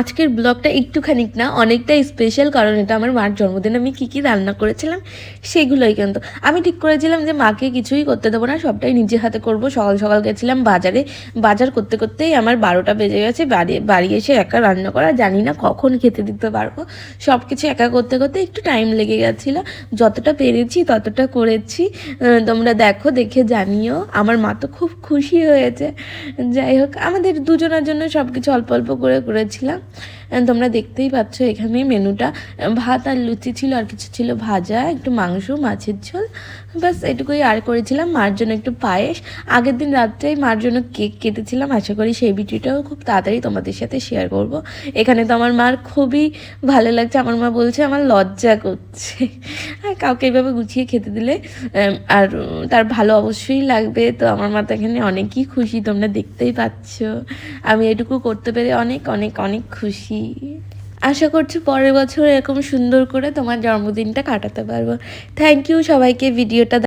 আজকের ব্লগটা একটুখানি না, অনেকটাই স্পেশাল কারণ এটা আমার মার জন্মদিন আমি কী কী রান্না করেছিলাম সেগুলোই কিন্তু। আমি ঠিক করেছিলাম যে মাকে কিছুই করতে দেবো না, সবটাই নিজের হাতে করব। সকাল সকাল গেছিলাম বাজারে। বাজার করতে করতেই আমার বারোটা বেজে গেছে, বাড়ি বাড়ি এসে একা রান্না করা, জানি না কখন খেতে দিতে পারব। সব কিছু একা করতে করতে একটু টাইম লেগে গেছিল। যতটা পেরেছি ততটা করেছি। তোমরা দেখো, দেখে জানিও। আমার মা তো খুব খুশি হয়েছে। যাই হোক, আমাদের দুজনের জন্য সব কিছু অল্প অল্প করে করেছিলাম। তোমরা দেখতেই পাচ্ছ এখানে মেনুটা, ভাত আর লুচি ছিল আর কিছু ছিল ভাজা, একটু মাংস, মাছের ঝোল। ব্যাস, এটুকুই আর করেছিলাম। মার জন্য একটু পায়েস। আগের দিন রাত্রেই মার জন্য কেক কেটেছিলাম। আশা করি সেই ভিডিওটাও খুব তাড়াতাড়ি তোমাদের সাথে শেয়ার করব। এখানে তো আমার মার খুবই ভালো লাগছে। আমার মা বলছে, আমার লজ্জা করছে। আর কাউকে এইভাবে গুছিয়ে খেতে দিলে আর তার ভালো অবশ্যই লাগবে। তো আমার মা তো এখানে অনেকই খুশি, তোমরা দেখতেই পাচ্ছ। আমি এটুকু করতে পেরে অনেক অনেক অনেক খুশি। আশা করছি পরের বছর এরকম সুন্দর করে তোমার জন্মদিনটা কাটাতে পারব। থ্যাংক ইউ সবাইকে ভিডিওটা